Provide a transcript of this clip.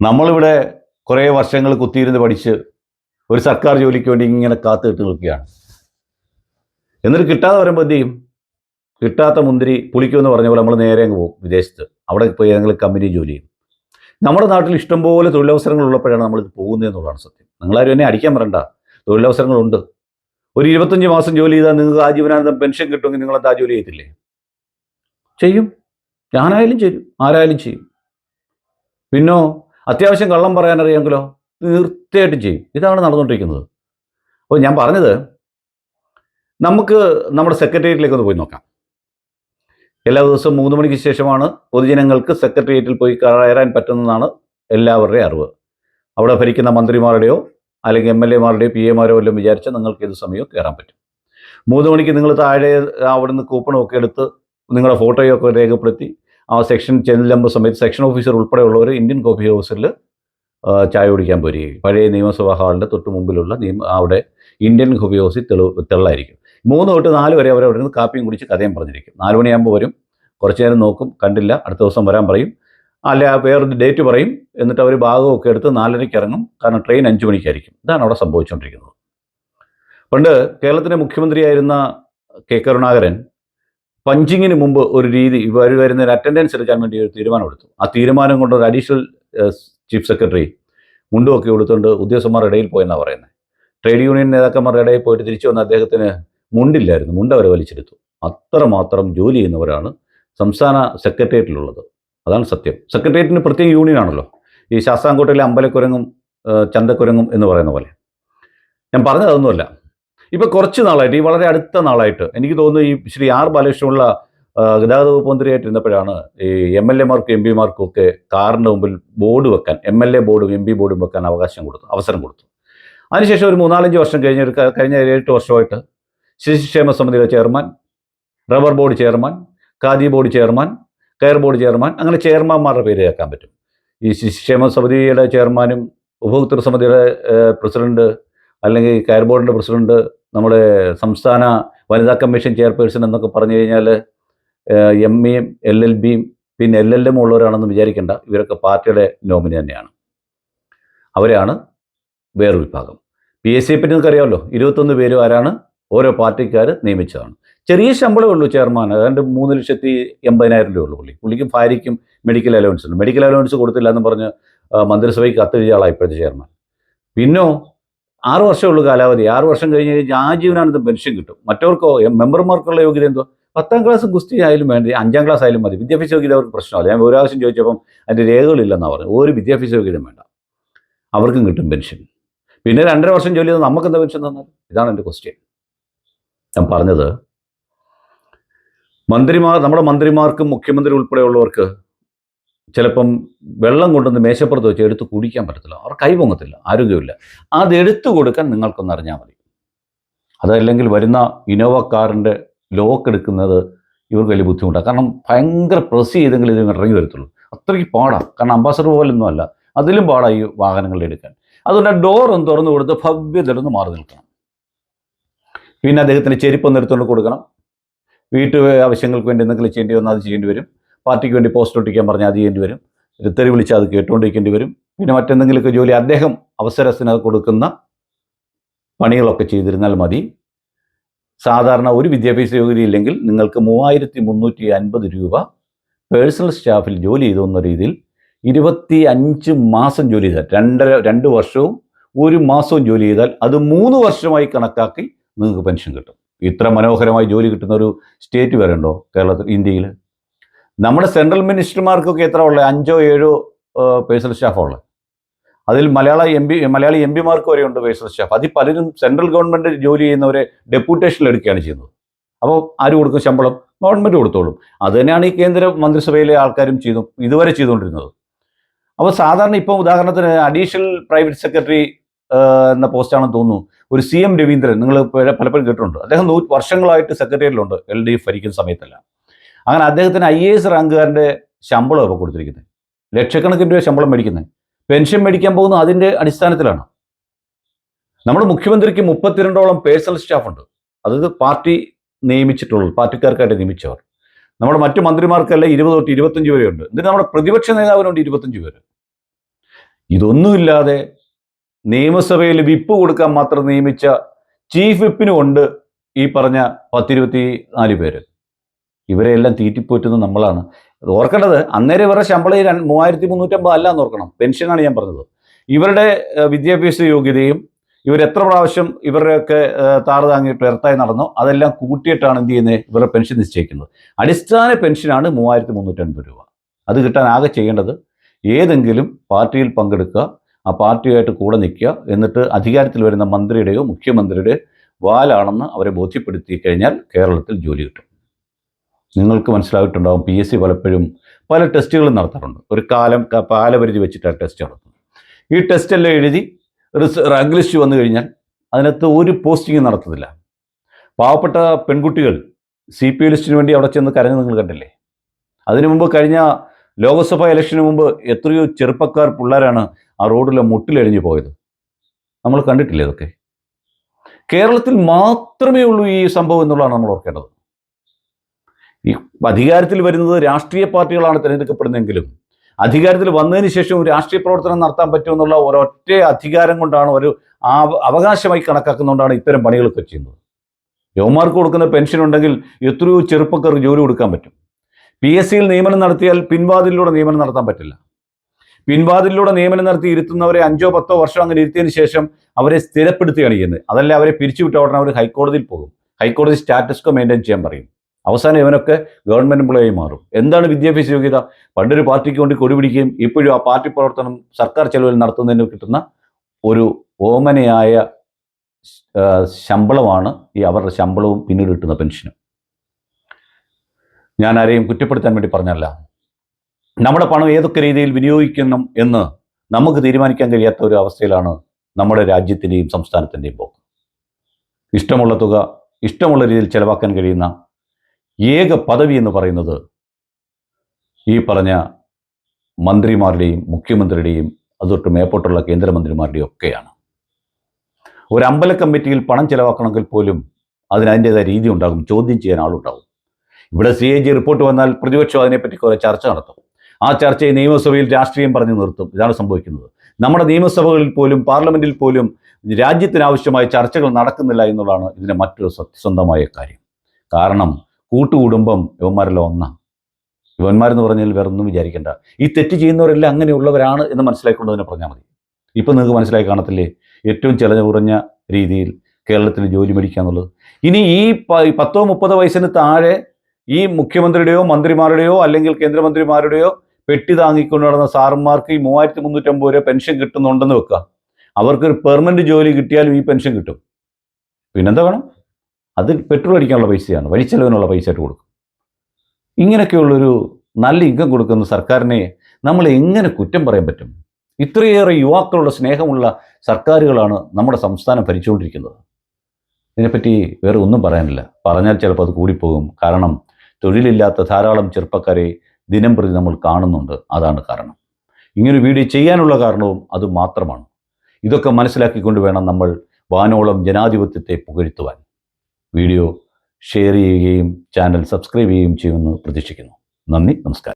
നമ്മളിവിടെ കുറേ വർഷങ്ങൾ കുത്തിയിരുന്ന് പഠിച്ച് ഒരു സർക്കാർ ജോലിക്ക് വേണ്ടി ഇങ്ങനെ കാത്തിട്ട് നിൽക്കുകയാണ്. എന്നിട്ട് കിട്ടാതെ വരുമ്പോൾ എന്ത് ചെയ്യും? കിട്ടാത്ത മുന്തിരി പുളിക്കുമെന്ന് പറഞ്ഞ പോലെ നമ്മൾ നേരെ അങ്ങ് പോകും വിദേശത്ത്. അവിടെ പോയി ഏതെങ്കിലും കമ്പനി ജോലി ചെയ്യും. നമ്മുടെ നാട്ടിൽ ഇഷ്ടംപോലെ തൊഴിലവസരങ്ങൾ ഉള്ളപ്പോഴാണ് നമ്മൾ പോകുന്നത് എന്നുള്ളതാണ് സത്യം. നിങ്ങളാരും എന്നെ അടിക്കാൻ പറയണ്ട തൊഴിലവസരങ്ങളുണ്ട്. ഒരു ഇരുപത്തഞ്ച് മാസം ജോലി ചെയ്താൽ നിങ്ങൾക്ക് ആജീവനാനന്തം പെൻഷൻ കിട്ടുമെങ്കിൽ നിങ്ങളെന്താ ജോലി ചെയ്തില്ലേ ചെയ്യും. ഞാനായാലും ചെയ്യും. ആരായാലും ചെയ്യും. പിന്നോ അത്യാവശ്യം കള്ളം പറയാൻ അറിയാമെങ്കിലോ തീർച്ചയായിട്ടും ചെയ്യും. ഇതാണ് നടന്നുകൊണ്ടിരിക്കുന്നത്. അപ്പോൾ ഞാൻ പറഞ്ഞത് നമുക്ക് നമ്മുടെ സെക്രട്ടേറിയറ്റിലേക്ക് ഒന്ന് പോയി നോക്കാം. എല്ലാ ദിവസവും മൂന്ന് മണിക്ക് ശേഷമാണ് പൊതുജനങ്ങൾക്ക് സെക്രട്ടേറിയറ്റിൽ പോയി കയറാൻ പറ്റുന്നതാണ് എല്ലാവരുടെയും അറിവ്. അവിടെ ഭരിക്കുന്ന മന്ത്രിമാരുടെയോ അല്ലെങ്കിൽ എം എൽ എമാരുടെയോ പി എമാരോ വല്ലതും വിചാരിച്ചാൽ നിങ്ങൾക്ക് ഏത് സമയവും കയറാൻ പറ്റും. മൂന്ന് മണിക്ക് നിങ്ങൾ താഴെ അവിടുന്ന് കൂപ്പണും ഒക്കെ എടുത്ത് നിങ്ങളുടെ ഫോട്ടോയൊക്കെ രേഖപ്പെടുത്തി ആ സെക്ഷൻ ചെല്ലുമ്പോൾ സമയത്ത് സെക്ഷൻ ഓഫീസർ ഉൾപ്പെടെയുള്ളവർ ഇന്ത്യൻ കോഫി ഹൗസിൽ ചായ കുടിക്കാൻ പോരുകയും പഴയ നിയമസഭാ ഹാളിന്റെ തൊട്ട് മുമ്പിലുള്ള നിയമ അവിടെ ഇന്ത്യൻ കോഫി ഹൗസിൽ തെളിവ് തെള്ളായിരിക്കും. മൂന്ന് തൊട്ട് നാല് വരെ അവർ അവിടെ നിന്ന് കാപ്പിയും കുടിച്ച് കഥയും പറഞ്ഞിരിക്കും. നാല് മണിയാകുമ്പോൾ വരും. കുറച്ച് നേരം നോക്കും കണ്ടില്ല. അടുത്ത ദിവസം വരാൻ പറയും. അല്ല വേറൊരു ഡേറ്റ് പറയും. എന്നിട്ട് അവർ ഭാഗമൊക്കെ എടുത്ത് നാലരയ്ക്ക് ഇറങ്ങും. കാരണം ട്രെയിൻ അഞ്ച് മണിക്കായിരിക്കും. ഇതാണ് അവിടെ സംഭവിച്ചുകൊണ്ടിരിക്കുന്നത് പണ്ട് കേരളത്തിന്റെ മുഖ്യമന്ത്രിയായിരുന്ന കെ കരുണാകരൻ പഞ്ചിങ്ങിന് മുമ്പ് ഒരു രീതി വരുന്ന ഒരു അറ്റൻഡൻസ് എടുക്കാൻ വേണ്ടി ഒരു തീരുമാനമെടുത്തു ആ തീരുമാനം കൊണ്ട് ഒരു അഡീഷണൽ ചീഫ് സെക്രട്ടറി മുണ്ടുമൊക്കെ കൊടുത്തുകൊണ്ട് ഉദ്യോഗസ്ഥന്മാരുടെ ഇടയിൽ പോയെന്നാണ് പറയുന്നത് ട്രേഡ് യൂണിയൻ നേതാക്കന്മാരുടെ ഇടയിൽ പോയിട്ട് തിരിച്ചു വന്ന അദ്ദേഹത്തിന് മുണ്ടില്ലായിരുന്നു. മുണ്ട് അവരെ വലിച്ചെടുത്തു. അത്രമാത്രം ജോലി ചെയ്യുന്നവരാണ് സംസ്ഥാന സെക്രട്ടേറിയറ്റിലുള്ളത് അതാണ് സത്യം. സെക്രട്ടേറിയറ്റിന് പ്രത്യേക യൂണിയൻ ആണല്ലോ. ഈ ശാസ്താംകോട്ടയിലെ അമ്പലക്കുരങ്ങും ചന്തക്കുരങ്ങും എന്ന് പറയുന്ന പോലെ. ഞാൻ പറഞ്ഞത് അതൊന്നുമല്ല. ഇപ്പോൾ കുറച്ച് നാളായിട്ട് ഈ വളരെ അടുത്ത നാളായിട്ട് എനിക്ക് തോന്നുന്നു ഈ ശ്രീ ആർ ബാലകൃഷ്ണനുള്ള ഗതാഗത വകുപ്പ് മന്ത്രിയായിട്ടിരുന്നപ്പോഴാണ് ഈ എം എൽ എമാർക്കും എം പിമാർക്കും ഒക്കെ കാറിന്റെ മുമ്പിൽ ബോർഡ് വെക്കാൻ എം എൽ എ ബോർഡും എം പി ബോർഡും വെക്കാൻ അവകാശം കൊടുത്തു അവസരം കൊടുത്തു. അതിനുശേഷം ഒരു മൂന്നാലഞ്ച് വർഷം കഴിഞ്ഞ ഒരു കഴിഞ്ഞ ഏഴെട്ട് വർഷമായിട്ട് ശിശുക്ഷേമ സമിതിയുടെ chairman rubber board chairman Khadi board chairman കയർ ബോർഡ് ചെയർമാൻ അങ്ങനെ ചെയർമാന്മാരുടെ പേര് കേൾക്കാൻ പറ്റും. ഈ ശിശുക്ഷേമ സമിതിയുടെ ചെയർമാനും ഉപഭോക്തൃ സമിതിയുടെ പ്രസിഡന്റ് അല്ലെങ്കിൽ കയർ ബോർഡിന്റെ പ്രസിഡന്റ് നമ്മുടെ സംസ്ഥാന വനിതാ കമ്മീഷൻ ചെയർപേഴ്സൺ എന്നൊക്കെ പറഞ്ഞു കഴിഞ്ഞാൽ എം എയും എൽ എൽ ബിയും പിന്നെ എൽ എൽ എം ഉള്ളവരാണെന്ന് വിചാരിക്കേണ്ട. ഇവരൊക്കെ പാർട്ടിയുടെ നോമിനി തന്നെയാണ്. അവരാണ് വേറൊരു വിഭാഗം. പി എസ് സിയെ പറ്റി നിങ്ങൾക്കറിയാമല്ലോ ഇരുപത്തൊന്ന് പേരും ആരാണ്? ഓരോ പാർട്ടിക്കാർ നിയമിച്ചതാണ്. ചെറിയ ശമ്പളമേ ഉള്ളൂ ചെയർമാൻ അതാണ്ട് മൂന്ന് ലക്ഷത്തി എൺപതിനായിരം രൂപ ഉള്ളൂ പുള്ളി. പുള്ളിക്കും ഭാര്യയ്ക്കും മെഡിക്കൽ അലവൻസ് ഉണ്ട് മെഡിക്കൽ അലവൻസ് കൊടുത്തില്ല എന്ന് പറഞ്ഞ് മന്ത്രിസഭയ്ക്ക് കത്തെഴുതിയ ആളാണ് ഇപ്പോഴത്തെ ചെയർമാൻ. പിന്നോ ആറ് വർഷമുള്ള കാലാവധി. ആറ് വർഷം കഴിഞ്ഞ് കഴിഞ്ഞാൽ ജീവനാനന്ത പെൻഷൻ കിട്ടും. മറ്റവർക്കോ മെമ്പർമാർക്കുള്ള യോഗ്യത എന്തോ പത്താം ക്ലാസ് ഗുസ്തി ആയാലും വേണ്ട? അഞ്ചാം ക്ലാസ് ആയാലും മതി. വിദ്യാഭ്യാസ യോഗ്യത അവർക്ക് പ്രശ്നമല്ല. ഞാൻ ഒരു ആവശ്യം ചോദിച്ചപ്പം അതിന്റെ രേഖകളില്ലെന്നാണ് പറഞ്ഞു ഒരു വിദ്യാഭ്യാസ യോഗ്യതയും വേണ്ട. അവർക്കും കിട്ടും പെൻഷൻ. പിന്നെ രണ്ടര വർഷം ജോലി ചെയ്താൽ നമുക്ക് എന്താ പെൻഷൻ തന്നാൽ? ഇതാണ് എന്റെ ക്വസ്റ്റ്യൻ ഞാൻ പറഞ്ഞത് മന്ത്രിമാർ നമ്മുടെ മന്ത്രിമാർക്കും മുഖ്യമന്ത്രി ഉൾപ്പെടെയുള്ളവർക്ക് ചിലപ്പം വെള്ളം കൊണ്ടുവന്ന് മേശപ്പുറത്ത് വെച്ച് എടുത്ത് കുടിക്കാൻ പറ്റത്തില്ല. അവർ കൈ പൊങ്ങത്തില്ല. ആരോഗ്യമില്ല. അത് എടുത്തു കൊടുക്കാൻ നിങ്ങൾക്കൊന്ന് അറിഞ്ഞാൽ മതി. അതല്ലെങ്കിൽ വരുന്ന ഇനോവ കാറിന്റെ ലോക്ക് എടുക്കുന്നത് ഇവർക്ക് വലിയ ബുദ്ധിമുട്ടാണ് കാരണം ഭയങ്കര പ്രസ് ചെയ്തെങ്കിൽ ഇത് ഇറങ്ങി വരത്തുള്ളൂ. അത്രയ്ക്ക് പാടാണ് കാരണം അംബാസഡർ പോലൊന്നും അല്ല അതിലും പാടാണ് ഈ വാഹനങ്ങൾ എടുക്കാൻ. അതുകൊണ്ട് ആ ഡോർ ഒന്ന് തുറന്നു കൊടുത്ത് ഭവ്യതയിലൊന്ന് മാറി നിൽക്കണം. പിന്നെ അദ്ദേഹത്തിന് ചെരുപ്പൊന്ന് എടുത്തുകൊണ്ട് കൊടുക്കണം. വീട്ടു ആവശ്യങ്ങൾക്ക് വേണ്ടി എന്തെങ്കിലും ചെയ്യേണ്ടി വന്നാൽ അത് ചെയ്യേണ്ടി വരും. പാർട്ടിക്ക് വേണ്ടി പോസ്റ്റ് ഒട്ടിക്കാൻ പറഞ്ഞാൽ അത് ചെയ്യേണ്ടി വരും തെറി വിളിച്ചാൽ അത് കേട്ടുകൊണ്ടിരിക്കേണ്ടി വരും. പിന്നെ മറ്റെന്തെങ്കിലുമൊക്കെ ജോലി അദ്ദേഹം അവസരത്തിന് കൊടുക്കുന്ന പണികളൊക്കെ ചെയ്തിരുന്നാൽ മതി. സാധാരണ ഒരു വിദ്യാഭ്യാസ യോഗ്യത ഇല്ലെങ്കിൽ നിങ്ങൾക്ക് മൂവായിരത്തി മുന്നൂറ്റി അൻപത് രൂപ പേഴ്സണൽ സ്റ്റാഫിൽ ജോലി ചെയ്തു എന്ന രീതിയിൽ ഇരുപത്തി അഞ്ച് മാസം ജോലി ചെയ്താൽ രണ്ടര രണ്ട് വർഷവും ഒരു മാസവും ജോലി ചെയ്താൽ അത് മൂന്ന് വർഷമായി കണക്കാക്കി നിങ്ങൾക്ക് പെൻഷൻ കിട്ടും. ഇത്ര മനോഹരമായി ജോലി കിട്ടുന്ന ഒരു സ്റ്റേറ്റ് വരെ ഉണ്ടോ? കേരളത്തിൽ ഇന്ത്യയിൽ? നമ്മുടെ സെൻട്രൽ മിനിസ്റ്റർമാർക്കൊക്കെ എത്ര ഉള്ളത് അഞ്ചോ ഏഴോ പേഴ്സണൽ സ്റ്റാഫ് ഉള്ളത് അതിൽ Malayala M P Malayali M പിമാർക്ക് വരെ ഉണ്ട് പേഴ്സണൽ സ്റ്റാഫ്. അതിൽ പലരും സെൻട്രൽ ഗവൺമെന്റ് ജോലി ചെയ്യുന്നവരെ ഡെപ്യൂട്ടേഷനിൽ എടുക്കുകയാണ് ചെയ്യുന്നത്. അപ്പോൾ ആര് കൊടുക്കും ശമ്പളം? ഗവൺമെന്റ് കൊടുത്തോളും. അത് തന്നെയാണ് ഈ കേന്ദ്ര മന്ത്രിസഭയിലെ ആൾക്കാരും ചെയ്തു ഇതുവരെ ചെയ്തുകൊണ്ടിരുന്നത്. അപ്പോൾ സാധാരണ ഇപ്പോൾ ഉദാഹരണത്തിന് അഡീഷണൽ പ്രൈവറ്റ് സെക്രട്ടറി എന്ന പോസ്റ്റാണെന്ന് തോന്നുന്നു. ഒരു സി എം രവീന്ദ്രൻ നിങ്ങൾ പലപ്പോഴും കേട്ടിട്ടുണ്ട്. അദ്ദേഹം വർഷങ്ങളായിട്ട് സെക്രട്ടേറിയറ്റിലുണ്ട്. എൽ ഡി എഫ് ഭരിക്കുന്ന സമയത്തല്ല. അങ്ങനെ അദ്ദേഹത്തിന് ഐ എ എസ് റാങ്കുകാരന്റെ ശമ്പളം ഇപ്പോൾ കൊടുത്തിരിക്കുന്നത്. ലക്ഷക്കണക്കിന് രൂപ ശമ്പളം മേടിക്കുന്നത്. പെൻഷൻ മേടിക്കാൻ പോകുന്നത് അതിന്റെ അടിസ്ഥാനത്തിലാണ്. നമ്മുടെ മുഖ്യമന്ത്രിക്ക് മുപ്പത്തിരണ്ടോളം പേഴ്സണൽ സ്റ്റാഫുണ്ട്. അതായത് പാർട്ടി നിയമിച്ചിട്ടുള്ളൂ. പാർട്ടിക്കാർക്കായിട്ട് നിയമിച്ചവർ. നമ്മുടെ മറ്റു മന്ത്രിമാർക്കല്ലേ ഇരുപത് തൊട്ട് ഇരുപത്തഞ്ച് വരെ ഉണ്ട്. എന്നിട്ട് നമ്മുടെ പ്രതിപക്ഷ നേതാവിനുണ്ട് ഇരുപത്തഞ്ച് പേര്. ഇതൊന്നുമില്ലാതെ നിയമസഭയിൽ വിപ്പ് കൊടുക്കാൻ മാത്രം നിയമിച്ച ചീഫ് വിപ്പിനുമുണ്ട് ഈ പറഞ്ഞ പത്തിരുപത്തി നാല് പേര്. ഇവരെല്ലാം തീറ്റിപ്പോറ്റുന്നത് നമ്മളാണ്. ഓർക്കേണ്ടത് അന്നേരം ഇവരുടെ ശമ്പളം മൂവായിരത്തി മുന്നൂറ്റമ്പത് അല്ല എന്ന് ഓർക്കണം. പെൻഷനാണ് ഞാൻ പറഞ്ഞത്. ഇവരുടെ വിദ്യാഭ്യാസ യോഗ്യതയും ഇവരെത്ര പ്രാവശ്യം ഇവരുടെയൊക്കെ താറ് ഉയർത്തായി നടന്നോ അതെല്ലാം കൂട്ടിയിട്ടാണ് എന്ത് ചെയ്യുന്നത് ഇവരുടെ പെൻഷൻ നിശ്ചയിക്കുന്നത്. അടിസ്ഥാന പെൻഷനാണ് മൂവായിരത്തി മുന്നൂറ്റൻപത് രൂപ. അത് കിട്ടാൻ ആകെ ചെയ്യേണ്ടത് ഏതെങ്കിലും പാർട്ടിയിൽ പങ്കെടുക്കുക ആ പാർട്ടിയായിട്ട് കൂടെ നിൽക്കുക എന്നിട്ട് അധികാരത്തിൽ വരുന്ന മന്ത്രിയുടെയോ മുഖ്യമന്ത്രിയുടെയോ വാലാണെന്ന് അവരെ ബോധ്യപ്പെടുത്തി കഴിഞ്ഞാൽ കേരളത്തിൽ ജോലി കിട്ടും. നിങ്ങൾക്ക് മനസ്സിലായിട്ടുണ്ടാകും പി എസ് സി പലപ്പോഴും പല ടെസ്റ്റുകളും നടത്താറുണ്ട്. ഒരു കാലം കാലപരിധി വെച്ചിട്ടാണ് ടെസ്റ്റ് നടത്തുന്നത്. ഈ ടെസ്റ്റെല്ലാം എഴുതി റിസ് റാങ്ക് ലിസ്റ്റ് വന്നു കഴിഞ്ഞാൽ അതിനകത്ത് ഒരു പോസ്റ്റിംഗ് നടത്തത്തില്ല. പാവപ്പെട്ട പെൺകുട്ടികൾ സി പി ലിസ്റ്റിന് വേണ്ടി അവിടെ ചെന്ന് കരഞ്ഞ് നിങ്ങൾ കണ്ടില്ലേ? അതിനു മുമ്പ് കഴിഞ്ഞ ലോകസഭാ ഇലക്ഷന് മുമ്പ് എത്രയോ ചെറുപ്പക്കാർ പിള്ളേരാണ് ആ റോഡിലെ മുട്ടിലെഴിഞ്ഞു പോയത്. നമ്മൾ കണ്ടിട്ടില്ലേ ഇതൊക്കെ കേരളത്തിൽ മാത്രമേ ഉള്ളൂ ഈ സംഭവം എന്നുള്ളതാണ് നമ്മൾ ഓർക്കേണ്ടത്. ഈ അധികാരത്തിൽ വരുന്നത് രാഷ്ട്രീയ പാർട്ടികളാണ് തിരഞ്ഞെടുക്കപ്പെടുന്നതെങ്കിലും അധികാരത്തിൽ വന്നതിന് ശേഷം രാഷ്ട്രീയ പ്രവർത്തനം നടത്താൻ പറ്റുമെന്നുള്ള ഒരൊറ്റ അധികാരം കൊണ്ടാണ് ഒരു അവകാശമായി കണക്കാക്കുന്നതുകൊണ്ടാണ് ഇത്തരം പണികളൊക്കെ ചെയ്യുന്നത്. യുവമാർക്ക് കൊടുക്കുന്ന പെൻഷൻ ഉണ്ടെങ്കിൽ എത്രയോ ചെറുപ്പക്കാർക്ക് ജോലി കൊടുക്കാൻ പറ്റും. പി എസ് സിയിൽ നിയമനം നടത്തിയാൽ പിൻവാതിലൂടെ നിയമനം നടത്താൻ പറ്റില്ല. പിൻവാതിലൂടെ നിയമനം നടത്തി ഇരുത്തുന്നവരെ അഞ്ചോ പത്തോ വർഷം അങ്ങനെ ഇരുത്തിയതിന് ശേഷം അവരെ സ്ഥിരപ്പെടുത്തുകയാണ് ചെയ്യുന്നത്. അതല്ല അവരെ പിരിച്ചുവിട്ട ഉടനെ അവർ ഹൈക്കോടതിയിൽ പോകും. ഹൈക്കോടതി സ്റ്റാറ്റസ്കോ മെയിന്റെയിൻ ചെയ്യാൻ പറയും. അവസാനം ഇവനൊക്കെ ഗവൺമെന്റ് എംപ്ലോയി മാറും. എന്താണ് വിദ്യാഭ്യാസ യോഗ്യത? പണ്ടൊരു പാർട്ടിക്ക് വേണ്ടി കൊടിപിടിക്കുകയും ഇപ്പോഴും ആ പാർട്ടി പ്രവർത്തനം സർക്കാർ ചെലവിൽ നടത്തുന്നതിന് കിട്ടുന്ന ഒരു ഓമനയായ ശമ്പളമാണ് ഈ അവരുടെ ശമ്പളവും പിന്നീട് കിട്ടുന്ന പെൻഷനും. ഞാൻ ആരെയും കുറ്റപ്പെടുത്താൻ വേണ്ടി പറഞ്ഞല്ല. നമ്മുടെ പണം ഏതൊക്കെ രീതിയിൽ വിനിയോഗിക്കണം എന്ന് നമുക്ക് തീരുമാനിക്കാൻ കഴിയാത്ത ഒരു അവസ്ഥയിലാണ് നമ്മുടെ രാജ്യത്തിന്റെയും സംസ്ഥാനത്തിന്റെയും പോക്ക്. ഇഷ്ടമുള്ള തുക ഇഷ്ടമുള്ള രീതിയിൽ ചിലവാക്കാൻ കഴിയുന്ന ഏക പദവി എന്ന് പറയുന്നത് ഈ പറഞ്ഞ മന്ത്രിമാരുടെയും മുഖ്യമന്ത്രിയുടെയും അതൊട്ട് മേപ്പോട്ടുള്ള കേന്ദ്രമന്ത്രിമാരുടെയും ഒക്കെയാണ്. ഒരു അമ്പല കമ്മിറ്റിയിൽ പണം ചെലവാക്കണമെങ്കിൽ പോലും അതിന് അതിന്റെതായ രീതി ഉണ്ടാകും ചോദ്യം ചെയ്യാൻ ആളുണ്ടാവും. ഇവിടെ സി എ ജി റിപ്പോർട്ട് വന്നാൽ പ്രതിപക്ഷം അതിനെപ്പറ്റി കുറേ ചർച്ച നടത്തും. ആ ചർച്ചയെ നിയമസഭയിൽ രാഷ്ട്രീയം പറഞ്ഞു നിർത്തും. ഇതാണ് സംഭവിക്കുന്നത്. നമ്മുടെ നിയമസഭകളിൽ പോലും പാർലമെന്റിൽ പോലും രാജ്യത്തിനാവശ്യമായ ചർച്ചകൾ നടക്കുന്നില്ല എന്നുള്ളതാണ് ഇതിന്റെ മറ്റൊരു സത്യസന്ധമായ കാര്യം. കാരണം കൂട്ടുകുടുംബം ഒന്നാ. ഒന്നാണ് എന്ന് പറഞ്ഞാൽ വേറെ ഒന്നും വിചാരിക്കേണ്ട. ഈ തെറ്റ് ചെയ്യുന്നവരെല്ലാം അങ്ങനെയുള്ളവരാണ് എന്ന് മനസ്സിലാക്കിക്കൊണ്ട് തന്നെ പറഞ്ഞാൽ മതി. ഇപ്പം നിങ്ങൾക്ക് മനസ്സിലായി കാണത്തില്ലേ? ഏറ്റവും ചിലഞ്ഞ കുറഞ്ഞ രീതിയിൽ കേരളത്തിൽ ജോലി മേടിക്കുക എന്നുള്ളത്. ഇനി ഈ പത്തോ മുപ്പതോ വയസ്സിന് താഴെ ഈ മുഖ്യമന്ത്രിയുടെയോ മന്ത്രിമാരുടെയോ അല്ലെങ്കിൽ കേന്ദ്രമന്ത്രിമാരുടെയോ പെട്ടി താങ്ങിക്കൊണ്ട് നടന്ന സാറന്മാർക്ക് ഈ മൂവായിരത്തി മുന്നൂറ്റമ്പത് രൂപ പെൻഷൻ കിട്ടുന്നുണ്ടെന്ന് വെക്കുക. അവർക്കൊരു പെർമനന്റ് ജോലി കിട്ടിയാലും ഈ പെൻഷൻ കിട്ടും. പിന്നെന്താ വേണം? അത് പെട്രോൾ അടിക്കാനുള്ള പൈസയാണ് വഴിച്ചെലവിനുള്ള പൈസ ആയിട്ട് കൊടുക്കും. ഇങ്ങനെയൊക്കെയുള്ളൊരു നല്ല ഇൻകം കൊടുക്കുന്ന സർക്കാരിനെ നമ്മൾ എങ്ങനെ കുറ്റം പറയാൻ പറ്റും? ഇത്രയേറെ യുവാക്കളുടെ സ്നേഹമുള്ള സർക്കാരുകളാണ് നമ്മുടെ സംസ്ഥാനം ഭരിച്ചുകൊണ്ടിരിക്കുന്നത്. ഇതിനെപ്പറ്റി വേറെ ഒന്നും പറയാനില്ല. പറഞ്ഞാൽ ചിലപ്പോൾ അത് കൂടിപ്പോകും. കാരണം തൊഴിലില്ലാത്ത ധാരാളം ചെറുപ്പക്കാരെ ദിനം പ്രതി നമ്മൾ കാണുന്നുണ്ട്. അതാണ് കാരണം. ഇങ്ങനൊരു വീഡിയോ ചെയ്യാനുള്ള കാരണവും അത് മാത്രമാണ്. ഇതൊക്കെ മനസ്സിലാക്കിക്കൊണ്ട് വേണം നമ്മൾ വാനോളം ജനാധിപത്യത്തെ പുകഴ്ത്തുവാൻ. വീഡിയോ ഷെയർ ചെയ്യുകയും ചാനൽ സബ്സ്ക്രൈബ് ചെയ്യുകയും ചെയ്യുമെന്ന് പ്രതീക്ഷിക്കുന്നു. നന്ദി നമസ്കാരം.